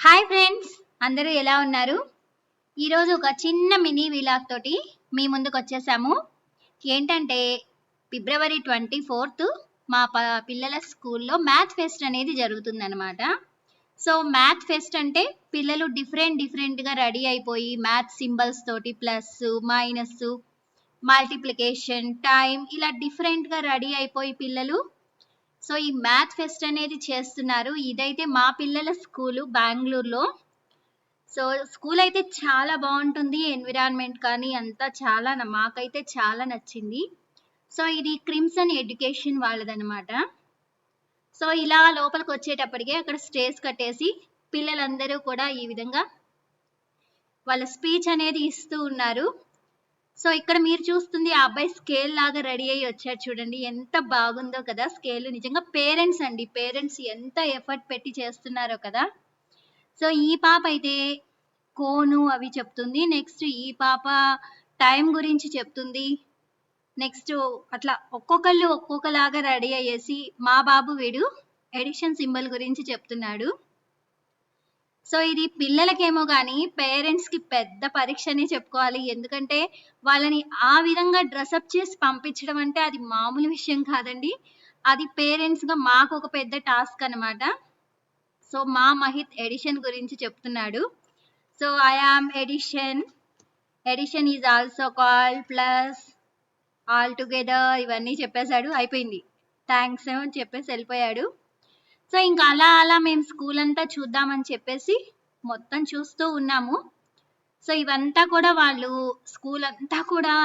Hi friends అందరూ ఎలా ఉన్నారు? ఈరోజు ఒక చిన్న మినీ విలాగ్ తోటి మీ ముందుకు వచ్చేసాము. ఏంటంటే ఫిబ్రవరి ట్వంటీ ఫోర్త్ మా ప పిల్లల స్కూల్లో మ్యాథ్ ఫెస్ట్ అనేది జరుగుతుందనమాట సో మ్యాథ్ ఫెస్ట్ అంటే పిల్లలు డిఫరెంట్ డిఫరెంట్గా రెడీ అయిపోయి మ్యాథ్ సింబల్స్ తోటి ప్లస్ మైనస్ మల్టిప్లికేషన్ టైం ఇలా డిఫరెంట్గా రెడీ అయిపోయి పిల్లలు సో ఈ మ్యాథ్ ఫెస్ట్ అనేది చేస్తున్నారు. ఇదైతే మా పిల్లల స్కూలు బెంగళూరులో. సో స్కూల్ అయితే చాలా బాగుంటుంది. ఎన్విరాన్మెంట్ కానీ అంతా చాలా మాకైతే చాలా నచ్చింది. సో ఇది క్రిమ్సన్ ఎడ్యుకేషన్ వాళ్ళదనమాట సో ఇలా లోపలికి వచ్చేటప్పటికే అక్కడ స్టేజ్ కట్టేసి పిల్లలందరూ కూడా ఈ విధంగా వాళ్ళ స్పీచ్ అనేది ఇస్తూ ఉన్నారు. సో ఇక్కడ మీరు చూస్తుంది ఆ అబ్బాయి స్కేల్ లాగా రెడీ అయ్యి వచ్చారు చూడండి. ఎంత బాగుందో కదా స్కేల్ నిజంగా పేరెంట్స్ అండి. పేరెంట్స్ ఎంత ఎఫర్ట్ పెట్టి చేస్తున్నారో కదా. సో ఈ పాప అయితే కోను అవి చెప్తుంది. నెక్స్ట్ ఈ పాప టైం గురించి చెప్తుంది. నెక్స్ట్ అట్లా ఒక్కొక్కళ్ళు ఒక్కొక్కలాగా రెడీ అయ్యేసి మా బాబు వీడు ఎడిషన్ సింబల్ గురించి చెప్తున్నాడు. సో ఇది పిల్లలకేమో కానీ పేరెంట్స్కి పెద్ద పరీక్షనే చెప్పుకోవాలి. ఎందుకంటే వాళ్ళని ఆ విధంగా డ్రెస్అప్ చేసి పంపించడం అంటే అది మామూలు విషయం కాదండి. అది పేరెంట్స్గా మాకు ఒక పెద్ద టాస్క్ అన్నమాట. సో మా మహిత్ ఎడిషన్ గురించి చెప్తున్నాడు. So I am addition. Addition is also call plus all together ఇవన్నీ చెప్పేశాడు. అయిపోయింది. థ్యాంక్స్ అని చెప్పేసి వెళ్ళిపోయాడు. సో ఇంకా అలా అలా మేము స్కూల్ అంతా చూద్దామని చెప్పేసి మొత్తం చూస్తూ ఉన్నాము. సో ఇవంతా కూడా వాళ్ళు స్కూల్ అంతా కూడా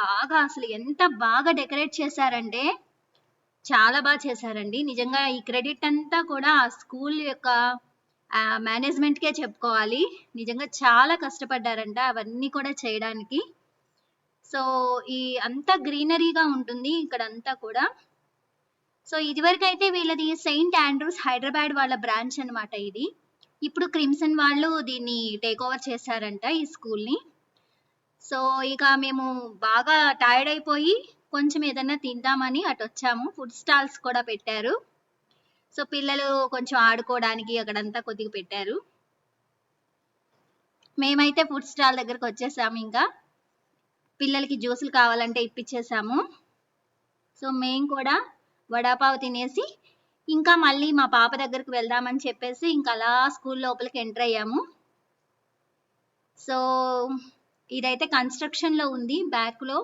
బాగా అసలు ఎంత బాగా డెకరేట్ చేశారంటే చాలా బాగా చేశారండి. నిజంగా ఈ క్రెడిట్ అంతా కూడా ఆ స్కూల్ యొక్క మేనేజ్మెంట్కే చెప్పుకోవాలి. నిజంగా చాలా కష్టపడ్డారంట అవన్నీ కూడా చేయడానికి. సో ఈ అంతా గ్రీనరీగా ఉంటుంది ఇక్కడ అంతా కూడా. సో ఇదివరకు అయితే వీళ్ళది సెయింట్ ఆండ్రూస్ హైదరాబాద్ వాళ్ళ బ్రాంచ్ అనమాట ఇది. ఇప్పుడు క్రిమ్సన్ వాళ్ళు దీన్ని టేక్ ఓవర్ చేశారంట ఈ స్కూల్ని సో ఇక మేము బాగా టైర్డ్ అయిపోయి కొంచెం ఏదైనా తిందామని అటు వచ్చాము. ఫుడ్ స్టాల్స్ కూడా పెట్టారు. సో పిల్లలు కొంచెం ఆడుకోవడానికి అక్కడంతా కొద్దిగా పెట్టారు. మేమైతే ఫుడ్ స్టాల్ దగ్గరకు వచ్చేసాము ఇంకా. పిల్లలకి జ్యూసులు కావాలంటే ఇప్పించేసాము సో మేము కూడా వడాపావ్ తినేసి ఇంకా మళ్ళీ మా పాప దగ్గరికి వెళ్దామని చెప్పేసి ఇంకా అలా స్కూల్ లోపలికి ఎంటర్ అయ్యాము. సో ఇదైతే కన్స్ట్రక్షన్లో ఉంది బ్యాక్లో.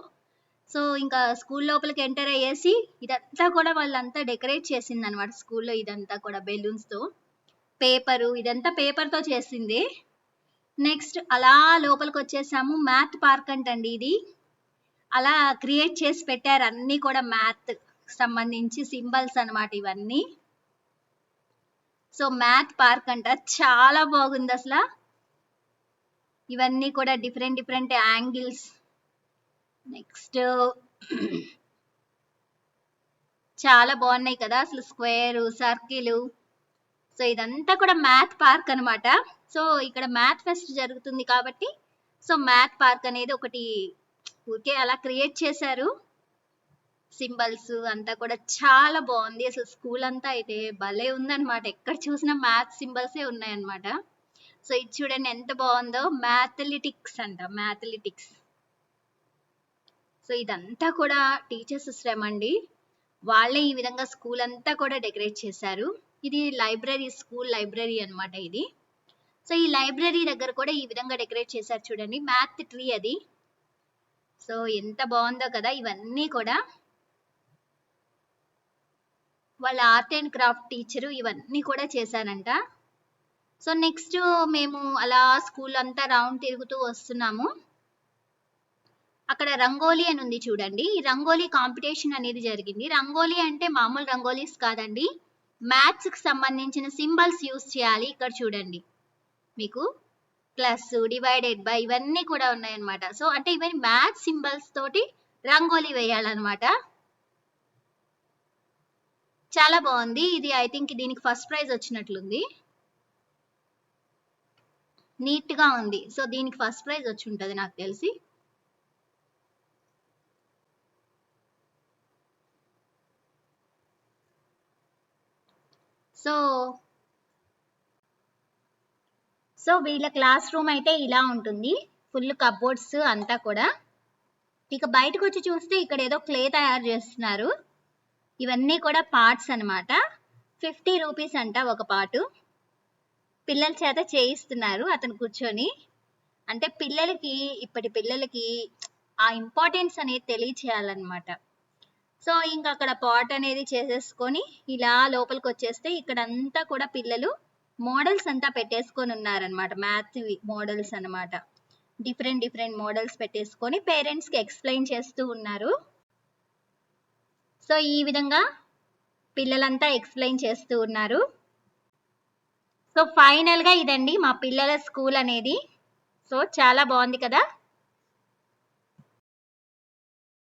సో ఇంకా స్కూల్ లోపలికి ఎంటర్ అయ్యేసి ఇదంతా కూడా వాళ్ళంతా డెకరేట్ చేసింది అనమాట స్కూల్లో ఇదంతా కూడా బెలూన్స్తో. పేపరు ఇదంతా పేపర్తో చేసింది. నెక్స్ట్ అలా లోపలికి వచ్చేసాము. మ్యాథ్ పార్క్ అంటండి ఇది. అలా క్రియేట్ చేసి పెట్టారు అన్ని కూడా మ్యాథ్ సంబంధించి సింబల్స్ అన్నమాట ఇవన్నీ. సో మ్యాథ్ పార్క్ అంట చాలా బాగుంది అసలు. ఇవన్నీ కూడా డిఫరెంట్ డిఫరెంట్ యాంగిల్స్. నెక్స్ట్ చాలా బాగున్నాయి కదా అసలు స్క్వేర్ సర్కిల్. సో ఇదంతా కూడా మ్యాథ్ పార్క్ అన్నమాట. సో ఇక్కడ మ్యాథ్ ఫెస్ట్ జరుగుతుంది కాబట్టి సో మ్యాథ్ పార్క్ అనేది ఒకటి ఊరికే అలా క్రియేట్ చేశారు. సింబల్స్ అంతా కూడా చాలా బాగుంది. అసలు స్కూల్ అంతా అయితే భలే ఉందన్నమాట. ఎక్కడ చూసినా మ్యాథ్ సింబల్సే ఉన్నాయన్నమాట. సో ఇది చూడండి ఎంత బాగుందో. మ్యాథలిటిక్స్ అంట మ్యాథలిటిక్స్. సో ఇదంతా కూడా టీచర్స్ శ్రమ అండి. వాళ్ళే ఈ విధంగా స్కూల్ అంతా కూడా డెకరేట్ చేశారు. ఇది లైబ్రరీ స్కూల్ లైబ్రరీ అన్నమాట ఇది. సో ఈ లైబ్రరీ దగ్గర కూడా ఈ విధంగా డెకరేట్ చేశారు చూడండి. మ్యాథ్ ట్రీ అది. సో ఎంత బాగుందో కదా ఇవన్నీ కూడా. వాళ్ళ ఆర్ట్ అండ్ క్రాఫ్ట్ టీచరు ఇవన్నీ కూడా చేశారంట. సో నెక్స్ట్ మేము అలా స్కూల్ అంతా రౌండ్ తిరుగుతూ వస్తున్నాము. అక్కడ రంగోలీ అని ఉంది చూడండి. ఈ రంగోలీ కాంపిటీషన్ అనేది జరిగింది. రంగోలీ అంటే మామూలు రంగోలీస్ కాదండి. మ్యాథ్స్కి సంబంధించిన సింబల్స్ యూస్ చేయాలి ఇక్కడ చూడండి. మీకు ప్లస్ డివైడెడ్ బై ఇవన్నీ కూడా ఉన్నాయన్నమాట. సో అంటే ఇవన్నీ మ్యాథ్స్ సింబల్స్ తోటి రంగోలీ వేయాలన్నమాట. చాలా బాగుంది. ఇది ఐ థింక్ దీనికి ఫస్ట్ ప్రైజ్ వచ్చినట్లుంది. నీట్గా ఉంది. సో దీనికి ఫస్ట్ ప్రైజ్ వచ్చి ఉంటుంది నాకు తెలిసి. సో సో వీళ్ళ క్లాస్ రూమ్ అయితే ఇలా ఉంటుంది. ఫుల్ కబోర్డ్స్ అంతా కూడా. ఇక బయటకు వచ్చి చూస్తే ఇక్కడ ఏదో క్లే తయారు చేస్తున్నారు. ఇవన్నీ కూడా పార్ట్స్ అన్నమాట. ఫిఫ్టీ రూపీస్ అంట ఒక పాటు పిల్లల చేత చేయిస్తున్నారు అతను కూర్చొని. అంటే పిల్లలకి ఇప్పటి పిల్లలకి ఆ ఇంపార్టెన్స్ అనేది తెలియచేయాలన్నమాట. సో ఇంకా అక్కడ పాట్ అనేది చేసేసుకొని ఇలా లోపలికి వచ్చేస్తే ఇక్కడ అంతా కూడా పిల్లలు మోడల్స్ అంతా పెట్టేసుకొని ఉన్నారనమాట మ్యాథ్ మోడల్స్ అన్నమాట. డిఫరెంట్ డిఫరెంట్ మోడల్స్ పెట్టేసుకొని పేరెంట్స్కి ఎక్స్ప్లెయిన్ చేస్తూ ఉన్నారు. సో ఈ విధంగా పిల్లలంతా ఎక్స్ప్లెయిన్ చేస్తూ ఉన్నారు. సో ఫైనల్గా ఇదండి మా పిల్లల స్కూల్ అనేది. సో చాలా బాగుంది కదా?